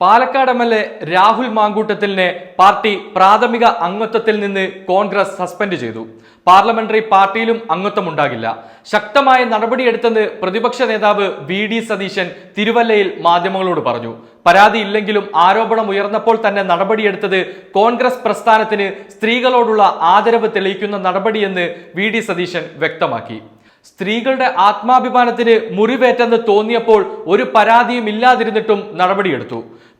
Palakkad M L A Rahul മാങ്കൂട്ടത്തിലിനെ party പ്രാഥമിക അംഗത്വത്തിൽ നിന്ന് Congress suspend ചെയ്തു. പാർലമെന്ററി പാർട്ടിയിലും അംഗത്വമുണ്ടാകില്ല. ശക്തമായ നടപടിയെടുത്തെന്ന് പ്രതിപക്ഷ നേതാവ് വി ഡി സതീശൻ തിരുവല്ലയിൽ മാധ്യമങ്ങളോട് പറഞ്ഞു. പരാതി ഇല്ലെങ്കിലും ആരോപണം ഉയർന്നപ്പോൾ തന്നെ നടപടിയെടുത്തത് കോൺഗ്രസ് പ്രസ്ഥാനത്തിന് സ്ത്രീകളോടുള്ള ആദരവ് തെളിയിക്കുന്ന നടപടിയെന്ന് വി ഡി സതീശൻ വ്യക്തമാക്കി. സ്ത്രീകളുടെ ആത്മാഭിമാനത്തിന് മുറിവേറ്റെന്ന് തോന്നിയപ്പോൾ ഒരു പരാതിയും ഇല്ലാതിരുന്നിട്ടും നടപടിയെടുത്തു.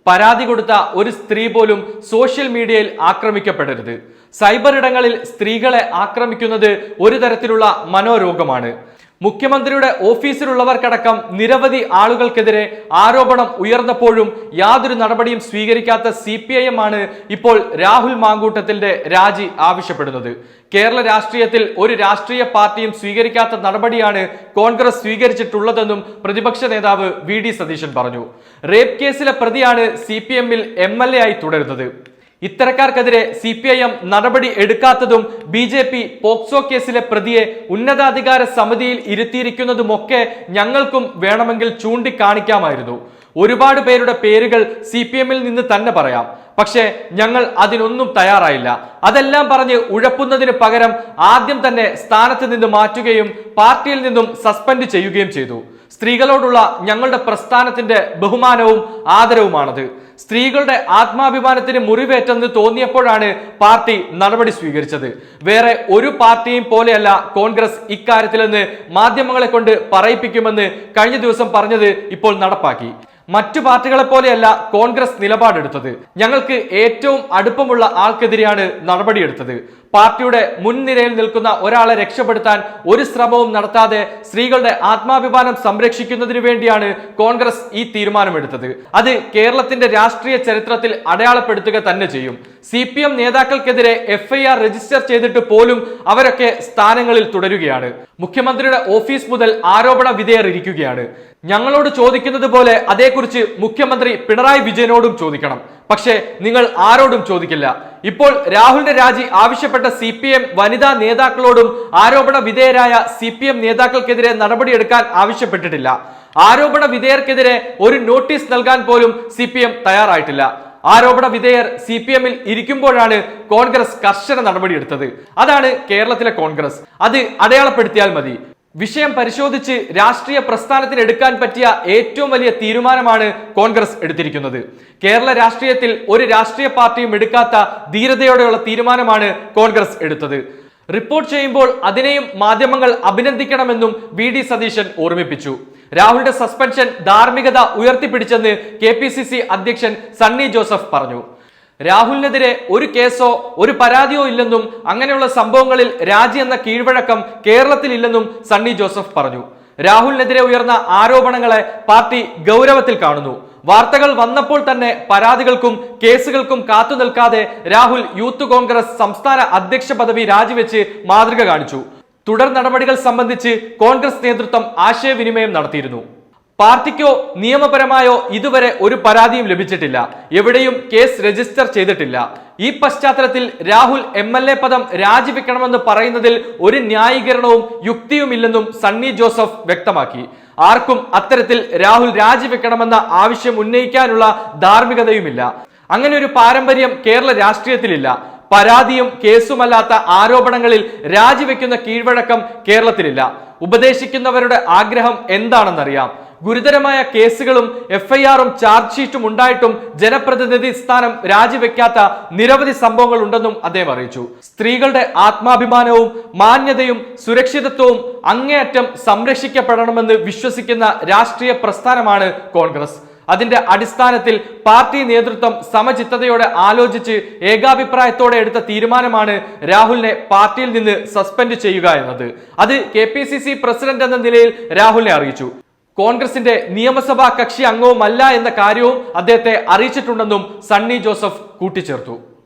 പരാതി കൊടുത്ത ഒരു സ്ത്രീ പോലും സോഷ്യൽ മീഡിയയിൽ ആക്രമിക്കപ്പെടരുത്. സൈബർ ഇടങ്ങളിൽ സ്ത്രീകളെ ആക്രമിക്കുന്നത് ഒരു തരത്തിലുള്ള മനോരോഗമാണ്. മുഖ്യമന്ത്രിയുടെ ഓഫീസിലുള്ളവർക്കടക്കം നിരവധി ആളുകൾക്കെതിരെ ആരോപണം ഉയർന്നപ്പോഴും യാതൊരു നടപടിയും സ്വീകരിക്കാത്ത സി ആണ് ഇപ്പോൾ രാഹുൽ മാങ്കൂട്ടത്തിന്റെ രാജി ആവശ്യപ്പെടുന്നത്. കേരള രാഷ്ട്രീയത്തിൽ ഒരു രാഷ്ട്രീയ പാർട്ടിയും സ്വീകരിക്കാത്ത നടപടിയാണ് കോൺഗ്രസ് സ്വീകരിച്ചിട്ടുള്ളതെന്നും പ്രതിപക്ഷ നേതാവ് വി ഡി സതീശൻ പറഞ്ഞു. റേപ്പ് കേസിലെ പ്രതിയാണ് സി പി എമ്മിൽ എം എൽ എ ആയി തുടരുന്നത്. ഇത്തരക്കാർക്കെതിരെ സി പി ഐ എം നടപടി എടുക്കാത്തതും ബി ജെ പി പോക്സോ കേസിലെ പ്രതിയെ ഉന്നതാധികാര സമിതിയിൽ ഇരുത്തിയിരിക്കുന്നതുമൊക്കെ ഞങ്ങൾക്കും വേണമെങ്കിൽ ചൂണ്ടിക്കാണിക്കാമായിരുന്നു. ഒരുപാട് പേരുടെ പേരുകൾ സി പി എമ്മിൽ നിന്ന് തന്നെ പറയാം. പക്ഷേ ഞങ്ങൾ അതിനൊന്നും തയ്യാറായില്ല. അതെല്ലാം പറഞ്ഞ് ഉഴപ്പുന്നതിന് പകരം ആദ്യം തന്നെ സ്ഥാനത്ത് നിന്ന് മാറ്റുകയും പാർട്ടിയിൽ നിന്നും സസ്പെൻഡ് ചെയ്യുകയും ചെയ്തു. സ്ത്രീകളോടുള്ള ഞങ്ങളുടെ പ്രസ്ഥാനത്തിന്റെ ബഹുമാനവും ആദരവുമാണത്. സ്ത്രീകളുടെ ആത്മാഭിമാനത്തിന് മുറിവേറ്റെന്ന് തോന്നിയപ്പോഴാണ് പാർട്ടി നടപടി സ്വീകരിച്ചത്. വേറെ ഒരു പാർട്ടിയും പോലെയല്ല കോൺഗ്രസ് ഇക്കാര്യത്തിലെന്ന് മാധ്യമങ്ങളെ കൊണ്ട് പറയിപ്പിക്കുമെന്ന് കഴിഞ്ഞ ദിവസം പറഞ്ഞത് ഇപ്പോൾ നടപ്പാക്കി. മറ്റു പാർട്ടികളെ പോലെയല്ല കോൺഗ്രസ് നിലപാടെടുത്തത്. ഞങ്ങൾക്ക് ഏറ്റവും അടുപ്പമുള്ള ആൾക്കെതിരെയാണ് നടപടിയെടുത്തത്. പാർട്ടിയുടെ മുൻനിരയിൽ നിൽക്കുന്ന ഒരാളെ രക്ഷപ്പെടുത്താൻ ഒരു ശ്രമവും നടത്താതെ സ്ത്രീകളുടെ ആത്മാഭിമാനം സംരക്ഷിക്കുന്നതിനു വേണ്ടിയാണ് കോൺഗ്രസ് ഈ തീരുമാനമെടുത്തത്. അത് കേരളത്തിന്റെ രാഷ്ട്രീയ ചരിത്രത്തിൽ അടയാളപ്പെടുത്തുക തന്നെ ചെയ്യും. സി പി എം നേതാക്കൾക്കെതിരെ എഫ് ഐ ആർ രജിസ്റ്റർ ചെയ്തിട്ട് പോലും അവരൊക്കെ സ്ഥാനങ്ങളിൽ തുടരുകയാണ്. മുഖ്യമന്ത്രിയുടെ ഓഫീസ് മുതൽ ആരോപണ വിധേയർ ഞങ്ങളോട് ചോദിക്കുന്നത് പോലെ അതേക്കുറിച്ച് മുഖ്യമന്ത്രി പിണറായി വിജയനോടും ചോദിക്കണം. പക്ഷേ നിങ്ങൾ ആരോടും ചോദിക്കില്ല. ഇപ്പോൾ രാഹുലിന്റെ രാജി ആവശ്യപ്പെട്ട സി പി എം വനിതാ നേതാക്കളോടും ആരോപണ വിധേയരായ സി പി എം നേതാക്കൾക്കെതിരെ നടപടിയെടുക്കാൻ ആവശ്യപ്പെട്ടിട്ടില്ല. ആരോപണ വിധേയർക്കെതിരെ ഒരു നോട്ടീസ് നൽകാൻ പോലും സി പി എം തയ്യാറായിട്ടില്ല. ആരോപണ വിധേയർ സി പി എമ്മിൽ ഇരിക്കുമ്പോഴാണ് കോൺഗ്രസ് കർശന നടപടിയെടുത്തത്. അതാണ് കേരളത്തിലെ കോൺഗ്രസ്. അത് അടയാളപ്പെടുത്തിയാൽ മതി. വിഷയം പരിശോധിച്ച് രാഷ്ട്രീയ പ്രസ്ഥാനത്തിന് എടുക്കാൻ പറ്റിയ ഏറ്റവും വലിയ തീരുമാനമാണ് കോൺഗ്രസ് എടുത്തിരിക്കുന്നത്. കേരള രാഷ്ട്രീയത്തിൽ ഒരു രാഷ്ട്രീയ പാർട്ടിയും എടുക്കാത്ത ധീരതയോടെയുള്ള തീരുമാനമാണ് കോൺഗ്രസ് എടുത്തത്. റിപ്പോർട്ട് ചെയ്യുമ്പോൾ അതിനെയും മാധ്യമങ്ങൾ അഭിനന്ദിക്കണമെന്നും വി ഡി സതീശൻ ഓർമ്മിപ്പിച്ചു. രാഹുലിന്റെ സസ്പെൻഷൻ ധാർമ്മികത ഉയർത്തിപ്പിടിച്ചെന്ന് കെ പി സി സി അധ്യക്ഷൻ സണ്ണി ജോസഫ് പറഞ്ഞു. രാഹുലിനെതിരെ ഒരു കേസോ ഒരു പരാതിയോ ഇല്ലെന്നും അങ്ങനെയുള്ള സംഭവങ്ങളിൽ രാജി എന്ന കീഴ്വഴക്കം കേരളത്തിൽ ഇല്ലെന്നും സണ്ണി ജോസഫ് പറഞ്ഞു. രാഹുലിനെതിരെ ഉയർന്ന ആരോപണങ്ങളെ പാർട്ടി ഗൗരവത്തിൽ കാണുന്നു. വാർത്തകൾ വന്നപ്പോൾ തന്നെ പരാതികൾക്കും കേസുകൾക്കും കാത്തു നിൽക്കാതെ രാഹുൽ യൂത്ത് കോൺഗ്രസ് സംസ്ഥാന അധ്യക്ഷ പദവി രാജിവെച്ച് മാതൃക കാണിച്ചു. തുടർ നടപടികൾ സംബന്ധിച്ച് കോൺഗ്രസ് നേതൃത്വം ആശയവിനിമയം നടത്തിയിരുന്നു. പാർട്ടിക്കോ നിയമപരമായോ ഇതുവരെ ഒരു പരാതിയും ലഭിച്ചിട്ടില്ല. എവിടെയും കേസ് രജിസ്റ്റർ ചെയ്തിട്ടില്ല. ഈ പശ്ചാത്തലത്തിൽ രാഹുൽ എം എൽ എ പദം രാജിവെക്കണമെന്ന് പറയുന്നതിൽ ഒരു ന്യായീകരണവും യുക്തിയുമില്ലെന്നും സണ്ണി ജോസഫ് വ്യക്തമാക്കി. ആർക്കും അത്തരത്തിൽ രാഹുൽ രാജിവെക്കണമെന്ന ആവശ്യം ഉന്നയിക്കാനുള്ള ധാർമ്മികതയുമില്ല. അങ്ങനെ ഒരു പാരമ്പര്യം കേരള രാഷ്ട്രീയത്തിലില്ല. പരാതിയും കേസുമല്ലാത്ത ആരോപണങ്ങളിൽ രാജിവെക്കുന്ന കീഴ്വഴക്കം കേരളത്തിലില്ല. ഉപദേശിക്കുന്നവരുടെ ആഗ്രഹം എന്താണെന്നറിയാം. ഗുരുതരമായ കേസുകളും എഫ്ഐആറും ചാർജ് ഷീറ്റും ഉണ്ടായിട്ടും ജനപ്രതിനിധി സ്ഥാനം രാജിവെക്കാത്ത നിരവധി സംഭവങ്ങൾ ഉണ്ടെന്നും അദ്ദേഹം അറിയിച്ചു. സ്ത്രീകളുടെ ആത്മാഭിമാനവും മാന്യതയും സുരക്ഷിതത്വവും അങ്ങേയറ്റം സംരക്ഷിക്കപ്പെടണമെന്ന് വിശ്വസിക്കുന്ന രാഷ്ട്രീയ പ്രസ്ഥാനമാണ് കോൺഗ്രസ്. അതിന്റെ അടിസ്ഥാനത്തിൽ പാർട്ടി നേതൃത്വം സമചിത്തതയോടെ ആലോചിച്ച് ഏകാഭിപ്രായത്തോടെ എടുത്ത തീരുമാനമാണ് രാഹുലിനെ പാർട്ടിയിൽ നിന്ന് സസ്പെൻഡ് ചെയ്യുക എന്നത്. അത് കെ പ്രസിഡന്റ് എന്ന നിലയിൽ രാഹുലിനെ അറിയിച്ചു. കോൺഗ്രസിന്റെ നിയമസഭാ കക്ഷി അംഗവുമല്ല എന്ന കാര്യവും അദ്ദേഹത്തെ അറിയിച്ചിട്ടുണ്ടെന്നും സണ്ണി ജോസഫ് കൂട്ടിച്ചേർത്തു.